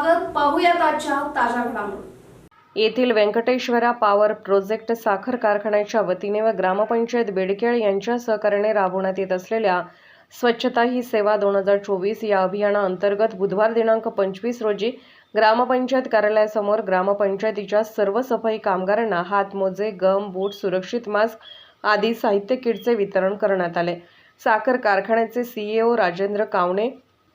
स्वागत पाहूयात आजच्या ताज्या घडामोडी. येथील व्यंकटेश्वरा पॉवर प्रोजेक्ट साखर कारखान्याच्या वतीने व ग्रामपंचायत बेडकेळ यांच्या सहकार्याने राबवण्यात येत असलेल्या स्वच्छता ही सेवा दोन हजार चोवीस या अभियानाअंतर्गत बुधवार दिनांक पंचवीस रोजी ग्रामपंचायत कार्यालयासमोर ग्रामपंचायतीच्या सर्व सफाई कामगारांना हातमोजे गम बूट सुरक्षित मास्क आदी साहित्य किटचे वितरण करण्यात आले. साखर कारखान्याचे सीईओ राजेंद्र कावणे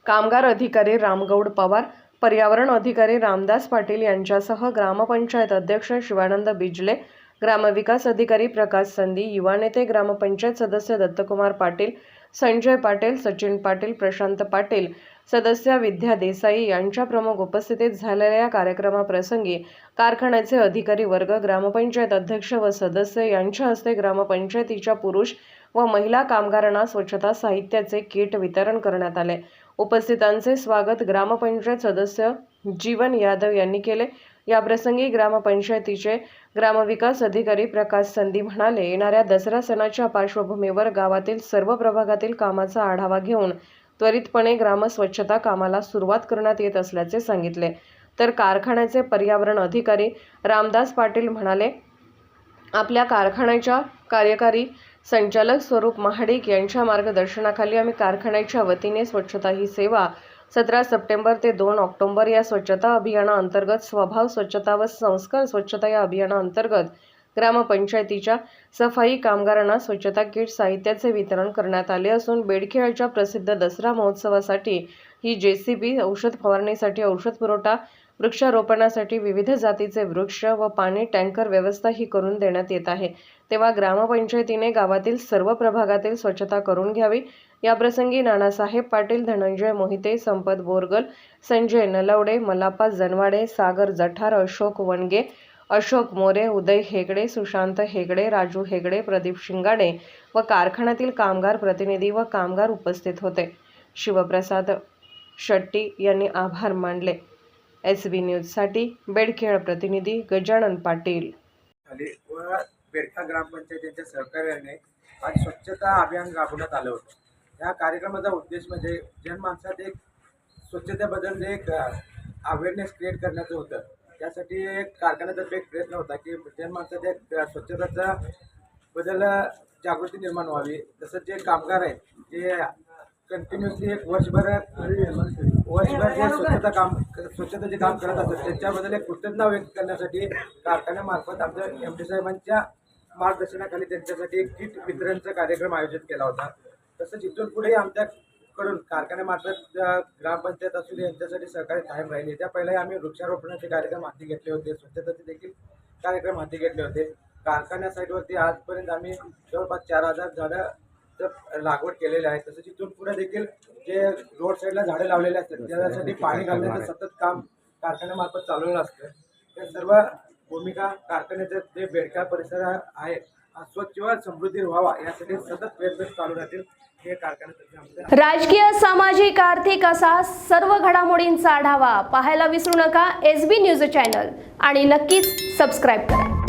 कामगार अधिकारी रामगौड पवार पर्यावरण अधिकारी रामदास पाटील यांच्यासह ग्रामपंचायत अध्यक्ष शिवानंद बिजले ग्रामविकास अधिकारी प्रकाश संधी युवा नेते ग्रामपंचायत सदस्य दत्तकुमार पाटील संजय पाटील सचिन पाटील प्रशांत पाटील सदस्य विद्या देसाई यांच्या प्रमुख उपस्थितीत झालेल्या या कार्यक्रमाप्रसंगी कारखान्याचे अधिकारी वर्ग ग्रामपंचायत अध्यक्ष व सदस्य यांच्या हस्ते ग्रामपंचायतीच्या पुरुष व महिला कामगारांना स्वच्छता साहित्याचे किट वितरण करण्यात आले. उपस्थितांचे स्वागत ग्रामपंचायत सदस्य जीवन यादव यांनी केले. याप्रसंगी ग्रामपंचायतीचे ग्रामविकास अधिकारी प्रकाश संधी म्हणाले येणाऱ्या दसरा सणाच्या पार्श्वभूमीवर गावातील सर्व प्रभागातील कामाचा आढावा घेऊन त्वरितपणे ग्रामस्वच्छता कामाला सुरुवात करण्यात येत असल्याचे सांगितले. तर कारखान्याचे पर्यावरण अधिकारी रामदास पाटील म्हणाले आपल्या कारखान्याच्या कार्यकारी संचालक स्वरूप महाडिक यांच्या मार्गदर्शनाखाली आम्ही कारखान्याच्या वतीने स्वच्छता ही सेवा सतरा सप्टेंबर ते दोन ऑक्टोबर या स्वच्छता अभियानाअंतर्गत स्वभाव स्वच्छता व संस्कार स्वच्छता या अभियानाअंतर्गत ग्रामपंचायतीच्या सफाई कामगारांना स्वच्छता किट साहित्याचे वितरण करण्यात आले असून बेडखेळच्या प्रसिद्ध दसरा महोत्सवासाठी ही जे सी बी औषध फवारणीसाठी औषध पुरवठा वृक्षारोपणासाठी विविध जातीचे वृक्ष व पाणी टँकर व्यवस्था ही करून देण्यात येत आहे. तेव्हा ग्रामपंचायतीने गावातील सर्व प्रभागातील स्वच्छता करून घ्यावी. याप्रसंगी नानासाहेब पाटील धनंजय मोहिते संपत बोरगल संजय नलवडे मलापा जनवाडे सागर जठार अशोक वणगे अशोक मोरे उदय हेगडे सुशांत हेगडे राजू हेगडे प्रदीप शिंगाडे व कारखान्यातील कामगार प्रतिनिधी व कामगार उपस्थित होते. शिवप्रसाद शेट्टी यांनी आभार मानले. एस बी न्यूजसाठी बेडखेळ प्रतिनिधी गजानन पाटील. खाली व बेडखा ग्रामपंचायतीच्या सहकार्याने आज स्वच्छता अभियान राबवण्यात आलं होतं. या कार्यक्रमाचा उद्देश म्हणजे जनमानसात एक स्वच्छतेबद्दल एक अवेअरनेस क्रिएट करण्याचं होतं. त्यासाठी एक कारखान्यातर्फे एक प्रयत्न होता की जनमानसात एक स्वच्छतेचा बद्दल जागृती निर्माण व्हावी. तसंच जे कामगार आहेत जे कंटिन्युअसली एक वर्षभर वर्षभर जे स्वच्छता काम स्वच्छतेचे काम करत असतात त्यांच्याबद्दल एक कृतज्ञता व्यक्त करण्यासाठी कारखान्यामार्फत आमच्या एम डी साहेबांच्या मार्गदर्शनाखाली त्यांच्यासाठी एक किट वितरणचा कार्यक्रम आयोजित केला होता. तसंच इथून पुढे आमच्याकडून कारखान्यामार्फत ग्रामपंचायत असू दे यांच्यासाठी सहकार्य कायम राहिले. त्या पहिलाही आम्ही वृक्षारोपणाचे कार्यक्रम हाती घेतले होते स्वच्छतेचे देखील कार्यक्रम हाती घेतले होते. कारखान्या साईडवरती आजपर्यंत आम्ही जवळपास चार हजार झाडं लागवड केलेले आहे तसंच इथून पुढे देखील जे रोड साईडला झाडे लावलेले असतात त्यासाठी पाणी घालण्याचं सतत काम कारखान्यामार्फत चालवलेलं असतं. त्या सर्व भूमिका कारखान्याचं जे बेडका परिसर आहे हा स्वच्छ व समृद्धी व्हावा यासाठी सतत प्रयत्न चालू राहतील हे राजकीय सामाजिक आर्थिक असा सर्व घडामोडींचा आढावा पाहायला विसरू नका. एस बी न्यूज चॅनल आणि नक्कीच सबस्क्राईब करा.